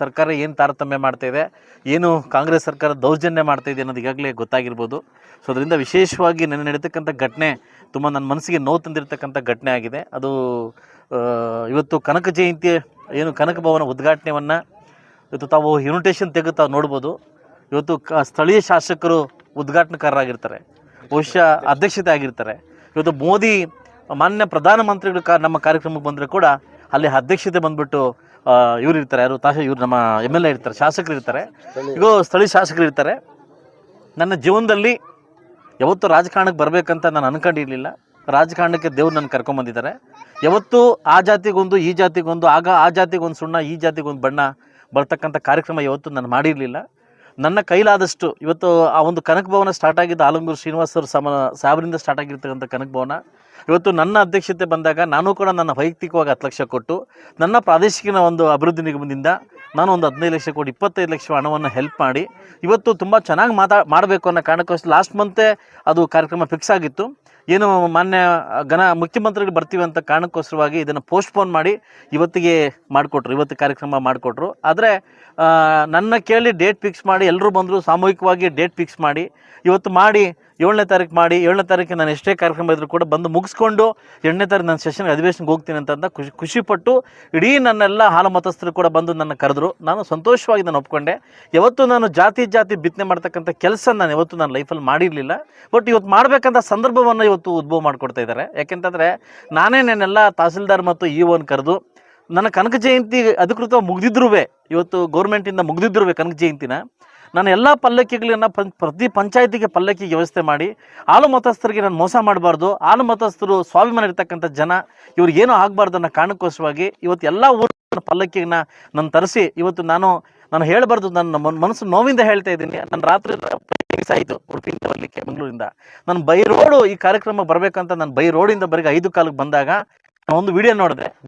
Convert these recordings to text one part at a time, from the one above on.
ಸರ್ಕಾರ ಏನು ತಾರತಮ್ಯ ಮಾಡ್ತಾ ಇದೆ, ಏನು ಕಾಂಗ್ರೆಸ್ ಸರ್ಕಾರ ದೌರ್ಜನ್ಯ ಮಾಡ್ತಾ ಇದೆ ಅನ್ನೋದು ಈಗಾಗಲೇ ಗೊತ್ತಾಗಿರ್ಬೋದು. ಸೊ ಅದರಿಂದ ವಿಶೇಷವಾಗಿ ನೆನ್ನೆ ನಡೀತಕ್ಕಂಥ ಘಟನೆ ತುಂಬ ನನ್ನ ಮನಸ್ಸಿಗೆ ನೋವು ತಂದಿರತಕ್ಕಂಥ ಘಟನೆ ಆಗಿದೆ. ಅದು ಇವತ್ತು ಕನಕ ಜಯಂತಿ, ಏನು ಕನಕ ಭವನ ಉದ್ಘಾಟನೆಯನ್ನು ಇವತ್ತು ತಾವು ಇನ್ವಿಟೇಷನ್ ತೆಗೆದು ತಾವು ನೋಡ್ಬೋದು. ಇವತ್ತು ಕ, ಸ್ಥಳೀಯ ಶಾಸಕರು ಉದ್ಘಾಟನಕಾರರಾಗಿರ್ತಾರೆ. ಬಹುಶಃ ಅಧ್ಯಕ್ಷತೆ ಆಗಿರ್ತಾರೆ. ಇವತ್ತು ಮೋದಿ ಮಾನ್ಯ ಪ್ರಧಾನಮಂತ್ರಿಗಳು ಕಾ, ನಮ್ಮ ಕಾರ್ಯಕ್ರಮಕ್ಕೆ ಬಂದರೆ ಕೂಡ ಅಲ್ಲಿ ಅಧ್ಯಕ್ಷತೆ ಬಂದ್ಬಿಟ್ಟು ಇವ್ರು ಇರ್ತಾರೆ ಯಾರು ತಾಶ ಇವ್ರು ನಮ್ಮ ಎಂ ಎಲ್ ಎ ಇರ್ತಾರೆ ಶಾಸಕರು ಇರ್ತಾರೆ. ಈಗ ಸ್ಥಳೀಯ ಶಾಸಕರು ಇರ್ತಾರೆ. ನನ್ನ ಜೀವನದಲ್ಲಿ ಯಾವತ್ತೂ ರಾಜಕಾರಣಕ್ಕೆ ಬರಬೇಕಂತ ನಾನು ಅನ್ಕೊಂಡಿರಲಿಲ್ಲ. ರಾಜಕಾರಣಕ್ಕೆ ದೇವ್ರು ನನ್ನ ಕರ್ಕೊಂಬಂದಿದ್ದಾರೆ. ಯಾವತ್ತೂ ಆ ಜಾತಿಗೊಂದು ಈ ಜಾತಿಗೊಂದು ಆಗ ಆ ಜಾತಿಗೊಂದು ಸುಣ್ಣ ಈ ಜಾತಿಗೊಂದು ಬಣ್ಣ ಬರ್ತಕ್ಕಂಥ ಕಾರ್ಯಕ್ರಮ ಯಾವತ್ತೂ ನಾನು ಮಾಡಿರಲಿಲ್ಲ. ನನ್ನ ಕೈಲಾದಷ್ಟು ಇವತ್ತು ಆ ಒಂದು ಕನಕ ಭವನ ಸ್ಟಾರ್ಟ್ ಆಗಿದ್ದ ಆಲಂಗೂರು ಶ್ರೀನಿವಾಸ್ ಅವ್ರ ಸಮ ಸಾಬರಿಂದ ಸ್ಟಾರ್ಟ್ ಆಗಿರ್ತಕ್ಕಂಥ ಕನಕ ಭವನ. ಇವತ್ತು ನನ್ನ ಅಧ್ಯಕ್ಷತೆ ಬಂದಾಗ ನಾನು ಕೂಡ ನನ್ನ ವೈಯಕ್ತಿಕವಾಗಿ ಹತ್ತು ಲಕ್ಷ ಕೊಟ್ಟು, ನನ್ನ ಪ್ರಾದೇಶಿಕ ಒಂದು ಅಭಿವೃದ್ಧಿ ನಿಗಮದಿಂದ ನಾನು ಒಂದು ಹದಿನೈದು ಲಕ್ಷ ಕೊಟ್ಟು ಇಪ್ಪತ್ತೈದು ಲಕ್ಷ ಹಣವನ್ನು ಹೆಲ್ಪ್ ಮಾಡಿ, ಇವತ್ತು ತುಂಬ ಚೆನ್ನಾಗಿ ಮಾತಾ, ಮಾಡಬೇಕು ಅನ್ನೋ ಕಾರಣಕ್ಕೋಸ್ಕರ ಲಾಸ್ಟ್ ಮಂತೆ ಅದು ಕಾರ್ಯಕ್ರಮ ಫಿಕ್ಸ್ ಆಗಿತ್ತು. ಏನು ಮಾನ್ಯ ಘನ ಮುಖ್ಯಮಂತ್ರಿಗಳು ಬರ್ತೀವಿ ಅಂತ ಕಾರಣಕ್ಕೋಸ್ಕರವಾಗಿ ಇದನ್ನು ಪೋಸ್ಟ್ಪೋನ್ ಮಾಡಿ ಇವತ್ತಿಗೆ ಮಾಡಿಕೊಟ್ರು, ಇವತ್ತು ಕಾರ್ಯಕ್ರಮ ಮಾಡಿಕೊಟ್ರು. ಆದರೆ ನನ್ನ ಕೇಳಿ ಡೇಟ್ ಫಿಕ್ಸ್ ಮಾಡಿ ಎಲ್ಲರೂ ಬಂದರು ಸಾಮೂಹಿಕವಾಗಿ ಡೇಟ್ ಫಿಕ್ಸ್ ಮಾಡಿ, ಇವತ್ತು ಮಾಡಿ, ಏಳನೇ ತಾರೀಕು ಮಾಡಿ, ಏಳನೇ ತಾರೀಕು ನಾನು ಎಷ್ಟೇ ಕಾರ್ಯಕ್ರಮ ಇದ್ರೂ ಕೂಡ ಬಂದು ಮುಗಿಸ್ಕೊಂಡು ಎಂಟನೇ ತಾರೀಕು ನಾನು ಸೆಷನ್ ಅಧಿವೇಶನಕ್ಕೆ ಹೋಗ್ತೀನಿ ಅಂತಂದ ಖುಷಿ, ಖುಷಿಪಟ್ಟು ಇಡೀ ನನ್ನೆಲ್ಲ ಹಾಲು ಮತಸ್ಥರು ಕೂಡ ಬಂದು ನನ್ನ ಕರೆದ್ರು. ನಾನು ಸಂತೋಷವಾಗಿ ನಾನು ಒಪ್ಕೊಂಡೆ. ಯಾವತ್ತೂ ನಾನು ಜಾತಿ ಜಾತಿ ಬಿತ್ತನೆ ಮಾಡ್ತಕ್ಕಂಥ ಕೆಲಸ ನಾನು ಯಾವತ್ತೂ ನನ್ನ ಲೈಫಲ್ಲಿ ಮಾಡಿರಲಿಲ್ಲ. ಬಟ್ ಇವತ್ತು ಮಾಡಬೇಕಂತ ಸಂದರ್ಭವನ್ನು ಇವತ್ತು ಉದ್ಭವ ಮಾಡಿಕೊಡ್ತಾ ಇದ್ದಾರೆ. ಯಾಕೆಂತಂದರೆ ನಾನೇ ನನ್ನೆಲ್ಲ ತಹಸೀಲ್ದಾರ್ ಮತ್ತು ಇ ಒನ್ ಕರೆದು ನನ್ನ ಕನಕ ಜಯಂತಿ ಅಧಿಕೃತ ಮುಗ್ದಿದ್ರು ಇವತ್ತು ಗೌರ್ಮೆಂಟಿಂದ ಮುಗ್ದಿದ್ರೂ ಕನಕ ಜಯಂತಿನ. ನಾನು ಎಲ್ಲ ಪಲ್ಲಕ್ಕಿಗಳನ್ನ ಪಂ, ಪ್ರತಿ ಪಂಚಾಯತಿಗೆ ಪಲ್ಲಕ್ಕಿ ವ್ಯವಸ್ಥೆ ಮಾಡಿ, ಹಾಲು ಮತಸ್ಥರಿಗೆ ನಾನು ಮೋಸ ಮಾಡಬಾರ್ದು, ಹಾಲು ಮತಸ್ಥರು ಸ್ವಾಭಿಮಾನ ಇರ್ತಕ್ಕಂಥ ಜನ ಇವ್ರಿಗೇನೂ ಆಗಬಾರ್ದು ಅನ್ನೋ ಕಾರಣಕ್ಕೋಸ್ಕರವಾಗಿ ಇವತ್ತು ಎಲ್ಲ ಊರಿನ ಪಲ್ಲಕ್ಕಿನ ನಾನು ತರಿಸಿ. ಇವತ್ತು ನಾನು ನಾನು ಹೇಳಬಾರ್ದು ನನ್ನ ಮನ್- ಮನಸ್ಸು ನೋವಿಂದ ಹೇಳ್ತಾ ಇದ್ದೀನಿ. ನನ್ನ ರಾತ್ರಿ ಆಯಿತು ಉಡುಪಿಯಿಂದ ಬರಲಿಕ್ಕೆ, ಮಂಗಳೂರಿಂದ. ನಾನು ಬೈ ರೋಡು ಈ ಕಾರ್ಯಕ್ರಮ ಬರಬೇಕಂತ ನಾನು ಬೈ ರೋಡಿಂದ ಬರೀ ಐದು ಕಾಲಕ್ಕೆ ಬಂದಾಗ ಒಂದು ವಿಡಿಯೋ ನೋಡಿದೆ.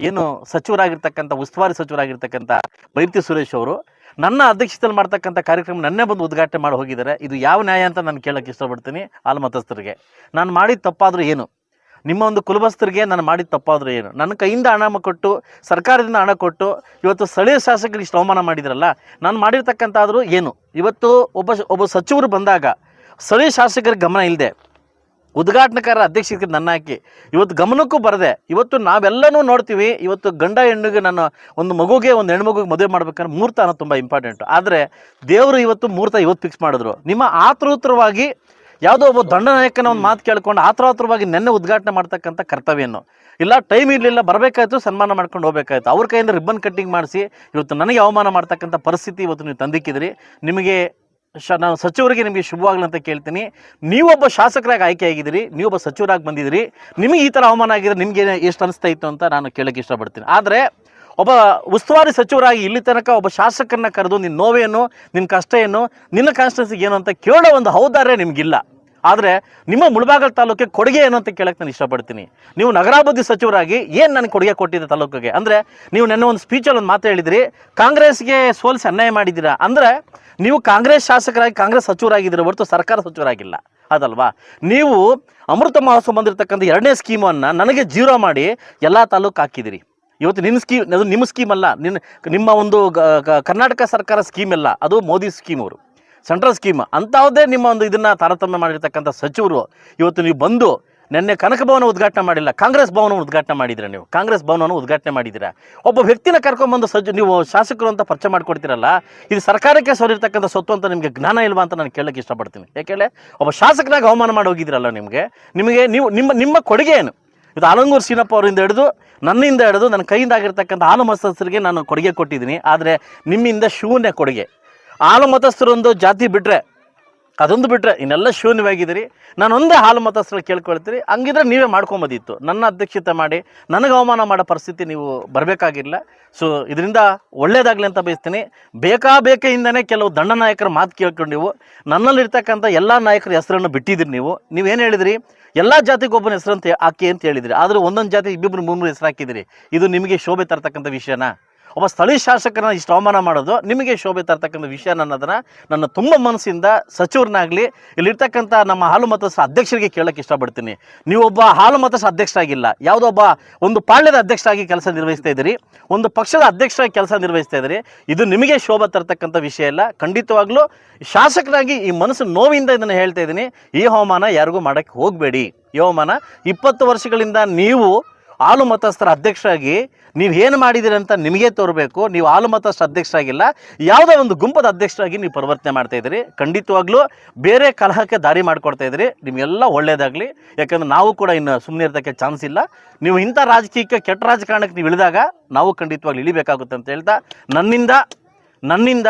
ಏನು ಸಚಿವರಾಗಿರ್ತಕ್ಕಂಥ, ಉಸ್ತುವಾರಿ ಸಚಿವರಾಗಿರ್ತಕ್ಕಂಥ ಬೈರ್ತಿ ಸುರೇಶ್ ಅವರು, ನನ್ನ ಅಧ್ಯಕ್ಷತೆಯಲ್ಲಿ ಮಾಡ್ತಕ್ಕಂಥ ಕಾರ್ಯಕ್ರಮ ನನ್ನೇ ಬಂದು ಉದ್ಘಾಟನೆ ಮಾಡಿ ಹೋಗಿದ್ದಾರೆ. ಇದು ಯಾವ ನ್ಯಾಯ ಅಂತ ನಾನು ಕೇಳೋಕ್ಕೆ ಇಷ್ಟಪಡ್ತೀನಿ ಆಲ್ಮತಸ್ಥರಿಗೆ. ನಾನು ಮಾಡಿದ ತಪ್ಪಾದರೂ ಏನು? ನಿಮ್ಮ ಒಂದು ಕುಲಬಸ್ತರಿಗೆ ನಾನು ಮಾಡಿದ ತಪ್ಪಾದರೂ ಏನು? ನನ್ನ ಕೈಯಿಂದ ಹಣ ಕೊಟ್ಟು, ಸರ್ಕಾರದಿಂದ ಹಣ ಕೊಟ್ಟು, ಇವತ್ತು ಸ್ಥಳೀಯ ಶಾಸಕರಿಗೆ ಅವಮಾನ ಮಾಡಿದ್ರಲ್ಲ, ನಾನು ಮಾಡಿರ್ತಕ್ಕಂಥಾದರೂ ಏನು? ಇವತ್ತು ಒಬ್ಬ ಒಬ್ಬ ಸಚಿವರು ಬಂದಾಗ ಸ್ಥಳೀಯ ಶಾಸಕರಿಗೆ ಗಮನ ಇಲ್ಲದೆ ಉದ್ಘಾಟನಕಾರ ಅಧ್ಯಕ್ಷಕ್ಕೆ ನನ್ನ ಹಾಕಿ, ಇವತ್ತು ಗಮನಕ್ಕೂ ಬರದೆ, ಇವತ್ತು ನಾವೆಲ್ಲನೂ ನೋಡ್ತೀವಿ, ಇವತ್ತು ಗಂಡ ಹೆಣ್ಣಿಗೆ ನಾನು ಒಂದು ಮಗುಗೆ, ಒಂದು ಹೆಣ್ಮಗುಗೆ ಮದುವೆ ಮಾಡ್ಬೇಕಾದ್ರೆ ಮುಹೂರ್ತ ಅನ್ನೋದು ತುಂಬ ಇಂಪಾರ್ಟೆಂಟು ಆದರೆ ದೇವರು ಇವತ್ತು ಮುಹೂರ್ತ ಇವತ್ತು ಫಿಕ್ಸ್ ಮಾಡಿದ್ರು. ನಿಮ್ಮ ಆತೃತರವಾಗಿ ಯಾವುದೋ ಒಬ್ಬ ದಂಡನಾಯಕನ ಒಂದು ಮಾತು ಕೇಳ್ಕೊಂಡು ಆತುರಾತುರವಾಗಿ ನೆನ್ನೆ ಉದ್ಘಾಟನೆ ಮಾಡ್ತಕ್ಕಂಥ ಕರ್ತವ್ಯನು. ಇಲ್ಲ, ಟೈಮ್ ಇರಲಿಲ್ಲ, ಬರಬೇಕಾಯ್ತು, ಸನ್ಮಾನ ಮಾಡ್ಕೊಂಡು ಹೋಗಬೇಕಾಯ್ತು. ಅವ್ರ ಕೈಯಿಂದ ರಿಬ್ಬನ್ ಕಟ್ಟಿಂಗ್ ಮಾಡಿಸಿ, ಇವತ್ತು ನನಗೆ ಅವಮಾನ ಮಾಡ್ತಕ್ಕಂಥ ಪರಿಸ್ಥಿತಿ ಇವತ್ತು ನೀವು ತಂದಿಕ್ಕಿದ್ರಿ. ನಿಮಗೆ ಶ, ನಾನು ಸಚಿವರಿಗೆ ನಿಮಗೆ ಶುಭವಾಗಲಿ ಅಂತ ಕೇಳ್ತೀನಿ. ನೀವೊಬ್ಬ ಶಾಸಕರಾಗಿ ಆಯ್ಕೆ ಆಗಿದ್ದೀರಿ, ನೀವೊಬ್ಬ ಸಚಿವರಾಗಿ ಬಂದಿದ್ದೀರಿ. ನಿಮಗೆ ಈ ಥರ ಅವಮಾನ ಆಗಿದ್ರೆ ನಿಮಗೆ ಎಷ್ಟು ಅನಿಸ್ತಾ ಇತ್ತು ಅಂತ ನಾನು ಕೇಳೋಕ್ಕೆ ಇಷ್ಟಪಡ್ತೀನಿ. ಆದರೆ ಒಬ್ಬ ಉಸ್ತುವಾರಿ ಸಚಿವರಾಗಿ ಇಲ್ಲಿ ತನಕ ಒಬ್ಬ ಶಾಸಕರನ್ನ ಕರೆದು ನಿನ್ನ ನೋವೇನು ನಿನ್ನ ಕಷ್ಟ ಏನು ನಿನ್ನ ಕಾನ್ಸ್ಟೆನ್ಸಿಗೆ ಏನು ಅಂತ ಕೇಳೋ ಒಂದು ಹೌದಾರ್ಯ ನಿಮಗಿಲ್ಲ. ಆದರೆ ನಿಮ್ಮ ಮುಳಬಾಗಲ್ ತಾಲೂಕಿಗೆ ಕೊಡುಗೆ ಏನು ಅಂತ ಕೇಳಕ್ಕೆ ನಾನು ಇಷ್ಟಪಡ್ತೀನಿ. ನೀವು ನಗರಾಭಿವೃದ್ಧಿ ಸಚಿವರಾಗಿ ಏನು ನನಗೆ ಕೊಡುಗೆ ಕೊಟ್ಟಿದ್ದೆ ತಾಲೂಕಿಗೆ? ಅಂದರೆ ನೀವು ನೆನ್ನೆ ಒಂದು ಸ್ಪೀಚಲ್ಲಿ ಒಂದು ಮಾತು ಹೇಳಿದಿರಿ, ಕಾಂಗ್ರೆಸ್ಗೆ ಸೋಲಿಸಿ ಅನ್ಯಾಯ ಮಾಡಿದ್ದೀರಾ? ಅಂದರೆ ನೀವು ಕಾಂಗ್ರೆಸ್ ಶಾಸಕರಾಗಿ, ಕಾಂಗ್ರೆಸ್ ಸಚಿವರಾಗಿದ್ದೀರ ಹೊರತು ಸರ್ಕಾರ ಸಚಿವರಾಗಿಲ್ಲ. ಅದಲ್ವಾ? ನೀವು ಅಮೃತ ಮಹೋತ್ಸವ ಬಂದಿರತಕ್ಕಂಥ ಎರಡನೇ ಸ್ಕೀಮನ್ನು ನನಗೆ ಜೀರೋ ಮಾಡಿ ಎಲ್ಲ ತಾಲೂಕು ಹಾಕಿದಿರಿ ಇವತ್ತು ನಿನ್ನ ಸ್ಕೀಮ್ ಅದು ನಿಮ್ಮ ಸ್ಕೀಮ್ ಅಲ್ಲ. ನಿನ್ನ ನಿಮ್ಮ ಒಂದು ಕರ್ನಾಟಕ ಸರ್ಕಾರ ಸ್ಕೀಮ್ ಅಲ್ಲ. ಅದು ಮೋದಿ ಸ್ಕೀಮ್ ಅವರು. ಸೆಂಟ್ರಲ್ ಸ್ಕೀಮ್ ಅಂಥದ್ದೇ ನಿಮ್ಮ ಒಂದು ಇದನ್ನು ತಾರತಮ್ಯ ಮಾಡಿರ್ತಕ್ಕಂಥ ಸಚಿವರು. ಇವತ್ತು ನೀವು ಬಂದು ನಿನ್ನೆ ಕನಕ ಭವನ ಉದ್ಘಾಟನೆ ಮಾಡಿಲ್ಲ. ಕಾಂಗ್ರೆಸ್ ಭವನ ಉದ್ಘಾಟನೆ ಮಾಡಿದಿರ ನೀವು. ಕಾಂಗ್ರೆಸ್ ಭವನವನ್ನು ಉದ್ಘಾಟನೆ ಮಾಡಿದ್ದೀರಾ. ಒಬ್ಬ ವ್ಯಕ್ತಿನ ಕರ್ಕೊಂಬಂದು ಸಜ್ಜು ನೀವು ಶಾಸಕರು ಅಂತ ಪರಿಚಯ ಮಾಡಿಕೊಡ್ತೀರಲ್ಲ, ಇದು ಸರ್ಕಾರಕ್ಕೆ ಸೋರಿರ್ತಕ್ಕಂಥ ಸ್ವತ್ತು ಅಂತ ನಿಮಗೆ ಜ್ಞಾನ ಇಲ್ವಾ ಅಂತ ನಾನು ಕೇಳೋಕ್ಕೆ ಇಷ್ಟಪಡ್ತೀನಿ. ಯಾಕೆಂದರೆ ಒಬ್ಬ ಶಾಸಕನಾಗಿ ಅವಮಾನ ಮಾಡಿ ಹೋಗಿದ್ದೀರಲ್ಲ ನಿಮಗೆ ನಿಮಗೆ ನೀವು, ನಿಮ್ಮ ನಿಮ್ಮ ಕೊಡುಗೆ ಏನು? ಇದು ಆಲಂಗೂರು ಸೀನಪ್ಪ ಅವರಿಂದ ಹಿಡಿದು ನನ್ನಿಂದ ಹಿಡಿದು ನನ್ನ ಕೈಯಿಂದ ಆಗಿರ್ತಕ್ಕಂಥ ಹಾಲು ಮತಸ್ಥರಿಗೆ ನಾನು ಕೊಡುಗೆ ಕೊಟ್ಟಿದ್ದೀನಿ. ಆದರೆ ನಿಮ್ಮಿಂದ ಶೂನ್ಯ ಕೊಡುಗೆ. ಹಾಲು ಮತಸ್ಥರೊಂದು ಜಾತಿ ಬಿಟ್ಟರೆ ಅದೊಂದು ಬಿಟ್ಟರೆ ಇನ್ನೆಲ್ಲ ಶೂನ್ಯವಾಗಿದ್ದೀರಿ. ಒಂದೇ ಹಾಲು ಮತಸ್ಥರು ಕೇಳ್ಕೊಳ್ತೀರಿ. ಹಂಗಿದ್ರೆ ನೀವೇ ಮಾಡ್ಕೊಂಬೋದಿತ್ತು. ನನ್ನ ಅಧ್ಯಕ್ಷತೆ ಮಾಡಿ, ನನಗೆ ಅವಮಾನ ಮಾಡೋ ಪರಿಸ್ಥಿತಿ ನೀವು ಬರಬೇಕಾಗಿಲ್ಲ. ಸೊ ಇದರಿಂದ ಒಳ್ಳೇದಾಗಲಿ ಅಂತ ಬಯಸ್ತೀನಿ. ಬೇಕಾಬೇಕೆಯಿಂದನೇ ಕೆಲವು ದಂಡ ನಾಯಕರ ಮಾತು ಕೇಳ್ಕೊಂಡು ನೀವು, ನನ್ನಲ್ಲಿರ್ತಕ್ಕಂಥ ಎಲ್ಲ ನಾಯಕರ ಹೆಸರನ್ನು ಬಿಟ್ಟಿದ್ದೀರಿ ನೀವು. ನೀವೇನು ಹೇಳಿದ್ರಿ? ಎಲ್ಲ ಜಾತಿಗೊಬ್ಬನ ಒಬ್ಬನ ಹೆಸರು ಅಂತ ಹೇಳಿದ್ರಿ. ಆದರೂ ಒಂದೊಂದು ಜಾತಿ ಇಬ್ಬಿಬ್ರು ಮೂರು ಹೆಸರು ಹಾಕಿದಿರಿ ಇದು ನಿಮಗೆ ಶೋಭೆ ತರ್ತಕ್ಕಂಥ ವಿಷಯನಾ? ಒಬ್ಬ ಸ್ಥಳೀಯ ಶಾಸಕರನ್ನ ಇಷ್ಟು ಅವಮಾನ ಮಾಡೋದು ನಿಮಗೆ ಶೋಭೆ ತರ್ತಕ್ಕಂಥ ವಿಷಯ ಅನ್ನೋದನ್ನ ನನ್ನ ತುಂಬ ಮನಸ್ಸಿಂದ ಸಚಿವರನ್ನಾಗಲಿ ಇಲ್ಲಿರ್ತಕ್ಕಂಥ ನಮ್ಮ ಹಾಲು ಮತಸ್ಥ ಅಧ್ಯಕ್ಷರಿಗೆ ಕೇಳಕ್ಕೆ ಇಷ್ಟಪಡ್ತೀನಿ. ನೀವೊಬ್ಬ ಹಾಲು ಮತಸ್ಥ ಅಧ್ಯಕ್ಷರಾಗಿಲ್ಲ. ಯಾವುದೊಬ್ಬ ಒಂದು ಪಾಳ್ಯದ ಅಧ್ಯಕ್ಷರಾಗಿ ಕೆಲಸ ನಿರ್ವಹಿಸ್ತಾ ಇದ್ದೀರಿ. ಒಂದು ಪಕ್ಷದ ಅಧ್ಯಕ್ಷರಾಗಿ ಕೆಲಸ ನಿರ್ವಹಿಸ್ತಾ ಇದ್ದೀರಿ. ಇದು ನಿಮಗೆ ಶೋಭೆ ತರ್ತಕ್ಕಂಥ ವಿಷಯ ಇಲ್ಲ ಖಂಡಿತವಾಗ್ಲೂ ಶಾಸಕರಾಗಿ ಈ ಮನಸ್ಸು ನೋವಿಂದ ಇದನ್ನು ಹೇಳ್ತಾ ಇದ್ದೀನಿ. ಈ ಹವಾಮಾನ ಯಾರಿಗೂ ಮಾಡೋಕ್ಕೆ ಹೋಗಬೇಡಿ. ಈ ಹವಾಮಾನ ಇಪ್ಪತ್ತು ವರ್ಷಗಳಿಂದ ನೀವು ಹಾಲು ಮತಸ್ಥರ ಅಧ್ಯಕ್ಷರಾಗಿ ನೀವು ಏನು ಮಾಡಿದ್ದೀರಿ ಅಂತ ನಿಮಗೆ ತೋರಬೇಕು. ನೀವು ಹಾಲು ಮತಸ್ಥ ಅಧ್ಯಕ್ಷರಾಗಿಲ್ಲ. ಯಾವುದೋ ಒಂದು ಗುಂಪದ ಅಧ್ಯಕ್ಷರಾಗಿ ನೀವು ಪರಿವರ್ತನೆ ಮಾಡ್ತಾ ಇದ್ದೀರಿ. ಖಂಡಿತವಾಗ್ಲೂ ಬೇರೆ ಕಲಹಕ್ಕೆ ದಾರಿ ಮಾಡಿಕೊಡ್ತಾ ಇದ್ದೀರಿ. ನಿಮಗೆಲ್ಲ ಒಳ್ಳೆಯದಾಗಲಿ ಯಾಕಂದ್ರೆ ನಾವು ಕೂಡ ಇನ್ನು ಸುಮ್ಮನೆ ಇರ್ತಕ್ಕೆ ಚಾನ್ಸ್ ಇಲ್ಲ. ನೀವು ಇಂಥ ರಾಜಕೀಯಕ್ಕೆ, ಕೆಟ್ಟ ರಾಜಕಾರಣಕ್ಕೆ ನೀವು ಇಳಿದಾಗ ನಾವು ಖಂಡಿತವಾಗ್ಲೂ ಇಳಿಬೇಕಾಗುತ್ತೆ ಅಂತ ಹೇಳ್ತಾ ನನ್ನಿಂದ ನನ್ನಿಂದ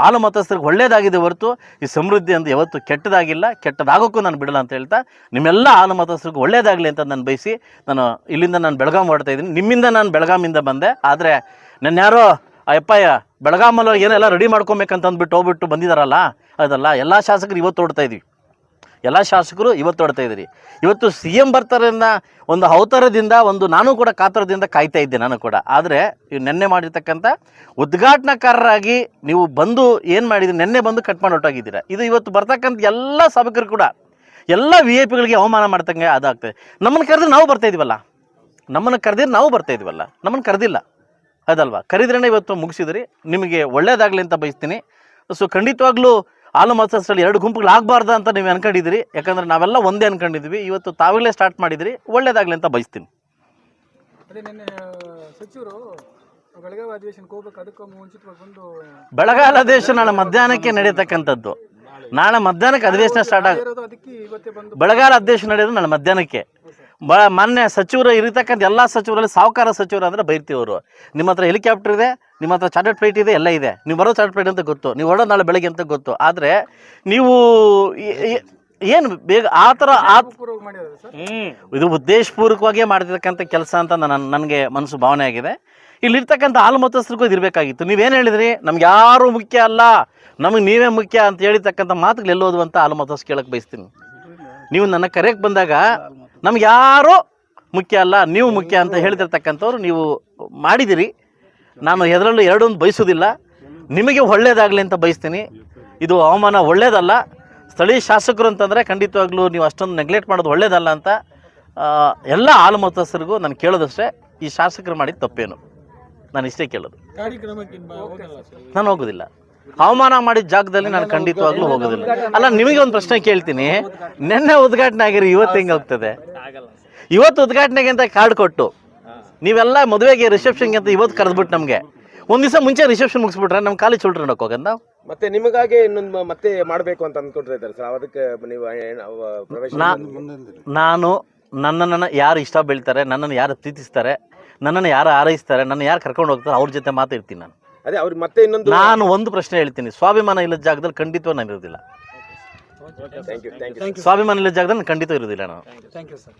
ಹಾಲು ಮತಸ್ಥರಿಗೆ ಒಳ್ಳೇದಾಗಿದೆ ಹೊರತು ಈ ಸಮೃದ್ಧಿ ಅಂತ ಯಾವತ್ತು ಕೆಟ್ಟದಾಗಿಲ್ಲ, ಕೆಟ್ಟದಾಗೋಕ್ಕೂ ನಾನು ಬಿಡಲ್ಲ ಅಂತ ಹೇಳ್ತಾ, ನಿಮ್ಮೆಲ್ಲ ಆಲು ಮತಸ್ಥರಿಗೆ ಒಳ್ಳೇದಾಗಲಿ ಅಂತ ನಾನು ಬಯಸಿ, ನಾನು ಇಲ್ಲಿಂದ ನಾನು ಬೆಳಗಾಂ ಹೊರಡ್ತಾ ಇದ್ದೀನಿ. ನಿಮ್ಮಿಂದ ನಾನು ಬೆಳಗಾಮಿಂದ ಬಂದೆ, ಆದರೆ ನನ್ನ ಯಾರೋ ಅಯ್ಯಪ್ಪಯ್ಯ ಬೆಳಗಾಮಲ್ಲಿ ಏನೆಲ್ಲ ರೆಡಿ ಮಾಡ್ಕೊಬೇಕಂತ ಅಂದ್ಬಿಟ್ಟು ಹೋಗ್ಬಿಟ್ಟು ಬಂದಿದ್ದಾರಲ್ಲ ಅದಲ್ಲ, ಎಲ್ಲ ಶಾಸಕರು ಇವತ್ತು ಹೊಡ್ತಾ ಇದೀವಿ ಎಲ್ಲ ಶಾಸಕರು ಇವತ್ತು ಹೊಡ್ತಾ ಇದ್ದೀರಿ. ಇವತ್ತು ಸಿ ಎಂ ಬರ್ತಾರನ್ನ ಒಂದು ಅವತಾರದಿಂದ, ಒಂದು ನಾನು ಕೂಡ ಕಾತರದಿಂದ ಕಾಯ್ತಾ ಇದ್ದೆ ನಾನು ಕೂಡ. ಆದರೆ ಇವು ನೆನ್ನೆ ಮಾಡಿರ್ತಕ್ಕಂಥ ಉದ್ಘಾಟನಾಕಾರರಾಗಿ ನೀವು ಬಂದು ಏನು ಮಾಡಿದ್ರಿ, ನೆನ್ನೆ ಬಂದು ಕಟ್ ಮಾಡಿ ಹೊರಟೋಗಿದ್ದೀರಾ. ಇದು ಇವತ್ತು ಬರ್ತಕ್ಕಂಥ ಎಲ್ಲ ಸಭಕರು ಕೂಡ, ಎಲ್ಲ ವಿ ಐ ಪಿಗಳಿಗೆ ಅವಮಾನ ಮಾಡ್ತಂಗೆ ಅದಾಗ್ತದೆ. ನಮ್ಮನ್ನು ಕರೆದ್ರೆ ನಾವು ಬರ್ತಾ ಇದೀವಲ್ಲ? ನಮ್ಮನ್ನು ಕರೆದಿದ್ರೆ ನಾವು ಬರ್ತಾ ಇದೀವಲ್ಲ? ನಮ್ಮನ್ನು ಕರೆದಿಲ್ಲ. ಅದಲ್ವಾ? ಕರೆದ್ರೇ ಇವತ್ತು ಮುಗಿಸಿದ್ರಿ. ನಿಮಗೆ ಒಳ್ಳೇದಾಗಲಿ ಅಂತ ಬಯಸ್ತೀನಿ. ಸೊ ಖಂಡಿತವಾಗ್ಲೂ ಹಾಲು ಮತಸ್ಥರಲ್ಲಿ ಎರಡು ಗುಂಪುಗಳು ಆಗಬಾರ್ದು ಅಂತ ನೀವು ಅನ್ಕೊಂಡಿದ್ದೀರಿ. ಯಾಕಂದ್ರೆ ನಾವೆಲ್ಲ ಒಂದೇ ಅನ್ಕೊಂಡಿದ್ವಿ ಇವತ್ತು ತಾವಾಗಲೇ ಸ್ಟಾರ್ಟ್ ಮಾಡಿದಿರಿ ಒಳ್ಳೇದಾಗಲಿ ಅಂತ ಬಯಸ್ತೀನಿ. ಅದೇ ನಿನ್ನೆ ಸಚಿವರು ಬೆಳಗಾವಿ ಅಧಿವೇಶನಕ್ಕೆ ಹೋಗ್ಬೇಕು. ಅದಕ್ಕೆ ಮುಂಚಿತವಾಗಿ ಬಂದು ಬೆಳಗಾಲ ಅಧಿವೇಶನ ನಾಳೆ ಮಧ್ಯಾಹ್ನಕ್ಕೆ ನಡೆಯತಕ್ಕಂಥದ್ದು. ನಾಳೆ ಮಧ್ಯಾಹ್ನಕ್ಕೆ ಅಧಿವೇಶನ ಸ್ಟಾರ್ಟ್ ಆಗ ಇರೋದು ಅದಕ್ಕೆ ಇವತ್ತೇ ಬಂದು ಬೆಳಗಾಲ ಅಧಿವೇಶನ ನಡೆಯೋದು ನಾಳೆ ಮಧ್ಯಾಹ್ನಕ್ಕೆ. ಬ ಮೊನ್ನೆ ಸಚಿವರು ಇರತಕ್ಕಂಥ ಎಲ್ಲ ಸಚಿವರಲ್ಲಿ ಸಾಹುಕಾರ ಸಚಿವರು ಅಂದರೆ ಬೈರ್ತೀವರು. ನಿಮ್ಮ ಹತ್ರ ಹೆಲಿಕಾಪ್ಟರ್ ಇದೆ ನಿಮ್ಮ ಹತ್ರ ಚಾರ್ಟೆಡ್ ಫ್ಲೈಟ್ ಇದೆ ಎಲ್ಲ ಇದೆ. ನೀವು ಬರೋ ಚಾರ್ಟೆಡ್ ಫ್ಲೈಟ್ ಅಂತ ಗೊತ್ತು. ನೀವು ಹೊಡೋ ನಾಳೆ ಬೆಳಗ್ಗೆ ಅಂತ ಗೊತ್ತು. ಆದರೆ ನೀವು ಏನು ಬೇಗ ಆ ಥರ ಆ ಇದು ಉದ್ದೇಶಪೂರ್ವಕವಾಗಿಯೇ ಮಾಡ್ತಿರ್ತಕ್ಕಂಥ ಕೆಲಸ ಅಂತ ನನ್ನ ನನಗೆ ಮನಸ್ಸು ಭಾವನೆ ಆಗಿದೆ. ಇಲ್ಲಿರ್ತಕ್ಕಂಥ ಹಾಲು ಮತಸ್ಥರಿಗೂ ಇದು ಇರಬೇಕಾಗಿತ್ತು. ನೀವೇನು ಹೇಳಿದ್ರಿ? ನಮ್ಗೆ ಯಾರು ಮುಖ್ಯ ಅಲ್ಲ. ನಮಗೆ ನೀವೇ ಮುಖ್ಯ ಅಂತ ಹೇಳಿರ್ತಕ್ಕಂಥ ಮಾತುಗಳು ಎಲ್ಲೋದು ಅಂತ ಹಾಲು ಮತಸ್ ಕೇಳಕ್ಕೆ ಬಯಸ್ತೀನಿ. ನೀವು ನನ್ನ ಕರೆಗೆ ಬಂದಾಗ ನಮ್ಗೆ ಯಾರೋ ಮುಖ್ಯ ಅಲ್ಲ ನೀವು ಮುಖ್ಯ ಅಂತ ಹೇಳಿದಿರ್ತಕ್ಕಂಥವ್ರು ನೀವು ಮಾಡಿದಿರಿ. ನಾನು ಎದರಲ್ಲೂ ಎರಡೊಂದು ಬಯಸೋದಿಲ್ಲ ನಿಮಗೆ ಒಳ್ಳೇದಾಗಲಿ ಅಂತ ಬಯಸ್ತೀನಿ. ಇದು ಅವಮಾನ ಒಳ್ಳೇದಲ್ಲ. ಸ್ಥಳೀಯ ಶಾಸಕರು ಅಂತಂದರೆ ಖಂಡಿತವಾಗ್ಲೂ ನೀವು ಅಷ್ಟೊಂದು ನೆಗ್ಲೆಕ್ಟ್ ಮಾಡೋದು ಒಳ್ಳೇದಲ್ಲ ಅಂತ ಎಲ್ಲ ಹಾಲು ಮತಸ್ಥರಿಗೂ ನಾನು ಕೇಳೋದಷ್ಟೇ ಈ ಶಾಸಕರು ಮಾಡಿದ ತಪ್ಪೇನು? ನಾನು ಇಷ್ಟೇ ಕೇಳೋದು. ನಾನು ಹೋಗೋದಿಲ್ಲ. ಅವಮಾನ ಮಾಡಿದ ಜಾಗದಲ್ಲಿ ನಾನು ಖಂಡಿತವಾಗ್ಲೂ ಹೋಗೋದಿಲ್ಲ. ಅಲ್ಲ ನಿಮಗೆ ಒಂದು ಪ್ರಶ್ನೆ ಕೇಳ್ತೀನಿ. ನಿನ್ನೆ ಉದ್ಘಾಟನೆ ಆಗಿರಿ ಇವತ್ತು ಹೆಂಗೆ ಹೋಗ್ತದೆ? ಇವತ್ತು ಉದ್ಘಾಟನೆಗೆ ಅಂತ ಕಾರ್ಡ್ ಕೊಟ್ಟು ನೀವೆಲ್ಲ ಮದುವೆಗೆ ರಿಸೆಪ್ಷನ್ಗೆ ಅಂತ ಇವತ್ತು ಕರೆದ್ಬಿಟ್ಟು ನಮಗೆ. ಒಂದು ದಿವಸ ಮುಂಚೆ ರಿಸೆಪ್ಷನ್ ಮುಗಿಸ್ಬಿಟ್ರೆ ನಮ್ಮ ಕಾಲೇಜ್ ಚಿಲ್ಡ್ರನ್ ಹೋಗಂದ ಮತ್ತೆ ನಿಮಗಾಗಿ ಇನ್ನೊಂದು ಮತ್ತೆ ಮಾಡಬೇಕು ಅಂತ ಅಂದ್ಕೊಂಡ್ರೆ ಸರ್. ಅದಕ್ಕೆ ನೀವು ಪ್ರವೇಶ ನಾನು ನನ್ನನ್ನು ಯಾರು ಇಷ್ಟ ಬೀಳ್ತಾರೆ ನನ್ನನ್ನು ಯಾರು ಪ್ರೀತಿಸ್ತಾರೆ ನನ್ನನ್ನು ಯಾರು ಆರೈಸ್ತಾರೆ ನನ್ನ ಯಾರು ಕರ್ಕೊಂಡು ಹೋಗ್ತಾರೆ ಅವ್ರ ಜೊತೆ ಮಾತಾಡ್ತೀನಿ ನಾನು. ಅದೇ ಅವ್ರಿಗೆ ಮತ್ತೆ ಇನ್ನೊಂದು ನಾನು ಒಂದು ಪ್ರಶ್ನೆ ಹೇಳ್ತೀನಿ. ಸ್ವಾಭಿಮಾನ ಇಲ್ಲದ ಜಾಗದಲ್ಲಿ ಖಂಡಿತ ನಾನು ಇರೋದಿಲ್ಲ. ಥ್ಯಾಂಕ್ ಯು ಥ್ಯಾಂಕ್ ಯು ಸ್ವಾಭಿಮಾನ ಇಲ್ಲದ ಜಾಗದಲ್ಲಿ ನಾನು ಖಂಡಿತ ಇರೋದಿಲ್ಲ ನಾನು. Thank you sir